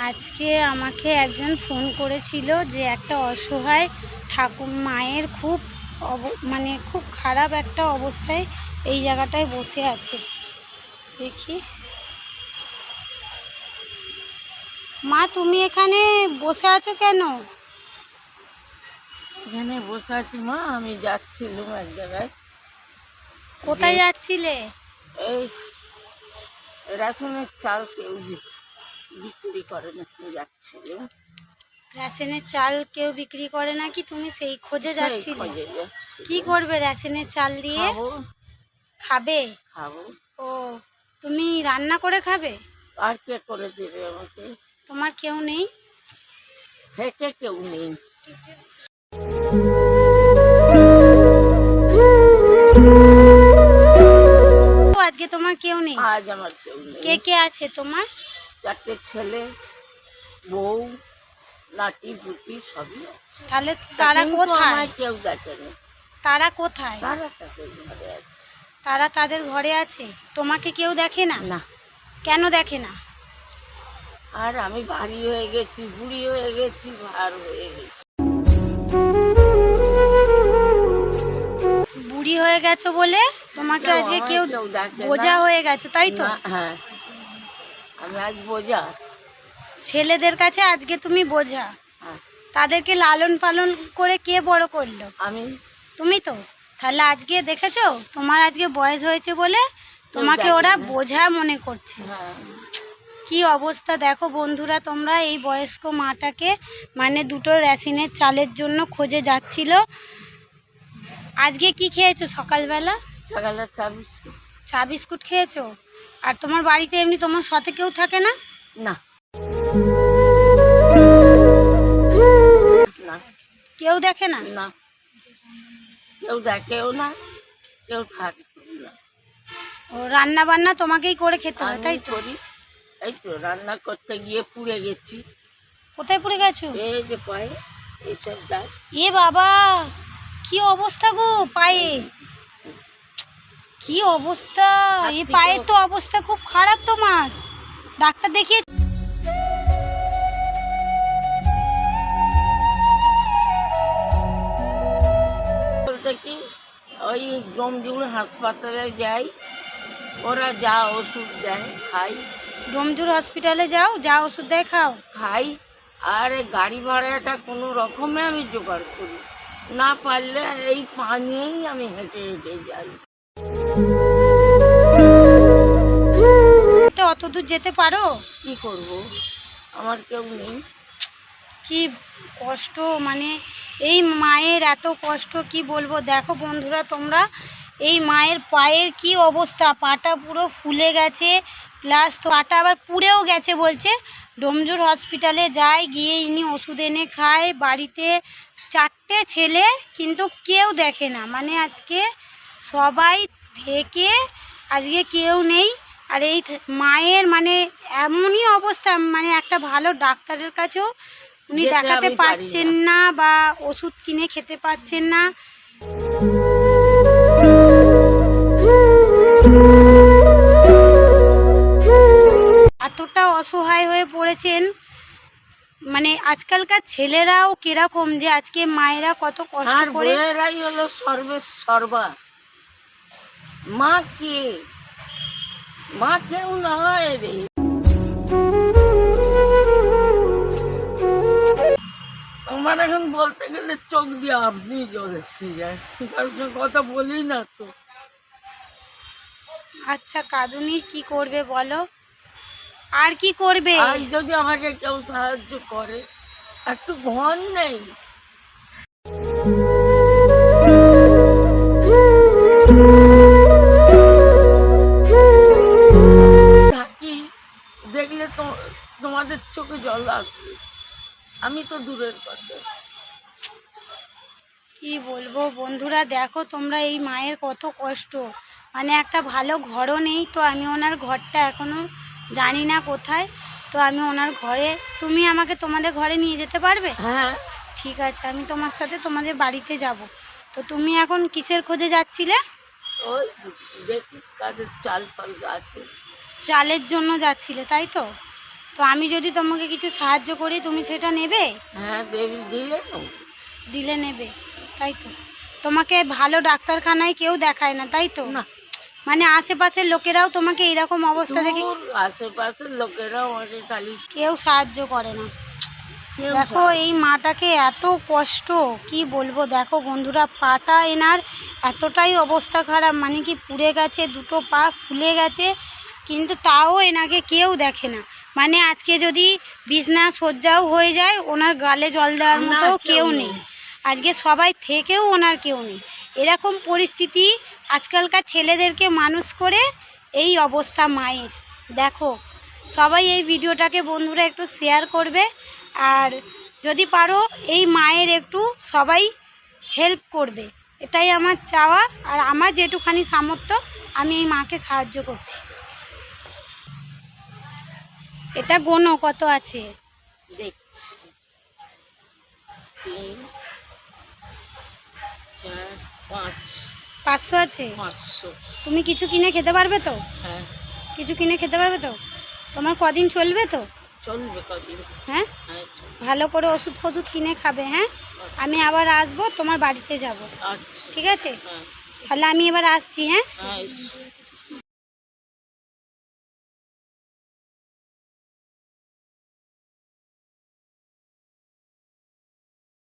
আজকে আমাকে একজন ফোন করেছিল যে একটা অসহায় ঠাকুর মায়ের খুব অব- মানে খুব খারাপ একটা অবস্থায় এই জায়গাটায় বসে আছে। দেখি। মা তুমি এখানে বসে আছো কেন? এখানে বসে আছি মা আমি যাচ্ছিলাম এক জায়গায়। কোথায় যাচ্ছিলে? এই রেশনের চাল কেউ বিক- বিক্রি করে না তুমি যাচ্ছিলাম রেশনের চাল কেউ বিক্রি করে নাকি? তুমি সেই খোঁজে যাচ্ছি। কি করবে রেশনের চাল দিয়ে? খাবে। খাব? ও তুমি রান্না করে খাবে? আর কে করে দেবে আমাকে? তোমার কেউ নেই? থেকে কেউ নেই। আজকে তোমার কেউ নেই? আজ আমার কেউ নেই। কে কে আছে তোমার? চারটে ছেলে বউ নাতি পুতি সবই আছে। তাহলে তারা কিন্তু কোথায়? আমায় কেউ দেখেনি তারা কোথায়? তারা তাদের ঘরে আছে। তারা তাদের ঘরে আছে? তোমাকে কেউ দেখে না? না। কেন দেখে না? আর আমি ভারী হয়ে গেছি বুড়ি হয়ে গেছি ভার হয়ে গেছি। বুড়ি হয়ে গেছো বলে তোমাকে কেউ আজকে আমায় কেউ না। বোঝা হয়ে গেছো তাই তো? না, হ্যাঁ। আমি আজ বোঝা। ছেলেদের কাছে আজকে তুমি বোঝা। হ্যাঁ, তাদেরকে লালন পালন করে কে বড় করল? আমি। তুমি তো। তাহলে আজকে দেখেছ? তোমার আজকে বয়স হয়েছে বলে তোমাকে ওরা বোঝা মনে করছে। হ্যাঁ। কি অবস্থা দেখো বন্ধুরা তোমরা এই বয়স্ক মাটাকে মানে দুটো রেশনের চালের জন্য খোঁজে যাচ্ছিল। আজকে কি খেয়েছো সকালবেলা? সকালে ছাব্বিশ চা বিস্কুট খেয়েছো? আর তোমার বাড়িতে এমনি তোমার সাথে কেউ থাকে না? না। না। কেউ দেখে না? না। কেউ দেখেও না কেউ থাকে না। ও রান্না বান্না তোমাকেই করে খেতে হয় তাই তো? করি। এই তো রান্না করতে গিয়ে পুড়ে গেছি। কোথায় পড়ে গেছো? এই যে পায়ে এইসব দাগ। এ বাবা কি অবস্থা গো পায়ে? কি অবস্থা? এই পায়ের তো। অবস্থা খুব খারাপ তোমার। ডাক্তার দেখিয়ে বলতে কি ওই জমজুর হাসপাতালে যাই ওরা যা ওষুধ দেয় খাই। ডোমজুর হসপিটালে যাও যা ওষুধ দেয় খাও। খাই। আর গাড়ি ভাড়াটা কোনো রকমে আমি জোগাড় করি। না পারলে এই পা নিয়েই আমি হেঁটে হেঁটে যাই। অত দূর যেতে পারো? কি করব? আমার কেউ নেই। কি কষ্ট মানে এই মায়ের এত কষ্ট কি বলব? দেখো বন্ধুরা তোমরা এই মায়ের পায়ের কি অবস্থা? পাটা পুরো ফুলে গেছে প্লাস তো পাটা আবার পুড়েও গেছে বলছে। ডোমজুর হসপিটালে যায় গিয়ে ইনি ওষুধ এনে খায়। বাড়িতে চারটে ছেলে কিন্তু কেউ দেখে না। মানে আজকে সবাই থেকে আজকে কেউ নেই। আর এই মায়ের মানে এমনই অবস্থা মানে একটা ভালো ডাক্তারের কাছেও উনি দেখাতে পারছেন না। বা ওষুধ কিনে খেতে পারছেন না। এতটা অসহায় হয়ে পড়েছেন। মানে আজকালকার ছেলেরাও কীরকম যে আজকে মায়েরা কত কষ্ট করে হলো সর্বে সর্বা। মা কে? মা কেউ নয় রে আমার এখন বলতে গেলে চোখ দিয়ে আপনি যায় কারোর সঙ্গে কথা বলি না তো। আচ্ছা কাঁদুনি কি করবে বলো? আর কি করবে? আর যদি আমাকে কেউ সাহায্য করে একটু ঘন নেই। জল আসবে আমি তো দূরের কথা। কি বলব বন্ধুরা দেখো তোমরা এই মায়ের কত কষ্ট। মানে একটা ভালো ঘরও নেই তো আমি ওনার ঘরটা এখনও জানি না কোথায়। তো আমি ওনার ঘরে তুমি আমাকে তোমাদের ঘরে নিয়ে যেতে পারবে? হ্যাঁ। ঠিক আছে আমি তোমার সাথে তোমাদের বাড়িতে যাব। তো তুমি এখন কিসের খোঁজে যাচ্ছিলে? ওই দেখি কাদের চাল ফাল আছে চালের জন্য যাচ্ছিলে তাই তো? তো আমি যদি তোমাকে কিছু সাহায্য করি তুমি সেটা নেবে? হ্যাঁ দিলে দিলে নেবে তাই তো। তোমাকে ভালো ডাক্তারখানায় কেউ দেখায় না তাই তো? না। মানে আশেপাশের লোকেরাও তোমাকে এইরকম অবস্থা দেখে আশেপাশের লোকেরাও আমাকে খালি কেউ সাহায্য করে না। দেখো এই মাটাকে এত কষ্ট কি বলব? দেখো বন্ধুরা পাটা এনার এতটাই অবস্থা খারাপ মানে কি পুড়ে গেছে দুটো পা ফুলে গেছে কিন্তু তাও এনাকে কেউ দেখে না। মানে আজকে যদি বিছনা সজ্জাও হয়ে যায় ওনার গালে জল দেওয়ার মতো কেউ। নেই। আজকে সবাই থেকেও ওনার কেউ নেই। এরকম পরিস্থিতি আজকালকার ছেলেদেরকে মানুষ করে এই অবস্থা মায়ের। দেখো সবাই এই ভিডিওটাকে বন্ধুরা একটু শেয়ার করবে আর যদি পারো এই মায়ের একটু সবাই হেল্প করবে। এটাই আমার চাওয়া আর আমার যেটুখানি সামর্থ্য আমি এই মাকে সাহায্য করছি। এটা গোনো কত আছে? দেখছি। তিন চার পাঁচ। পাঁচশো আছে? পাঁচশো। তুমি কিছু কিনে খেতে পারবে তো? হ্যাঁ। কিছু কিনে খেতে পারবে তো? তোমার কদিন চলবে তো? চলবে কদিন। হ্যাঁ? হ্যাঁ ভালো করে ওষুধ ফষুধ কিনে খাবে হ্যাঁ? আমি আবার আসব তোমার বাড়িতে যাব। আচ্ছা। ঠিক আছে? হ্যাঁ। তাহলে আমি এবার আসছি হ্যাঁ? হ্যাঁ।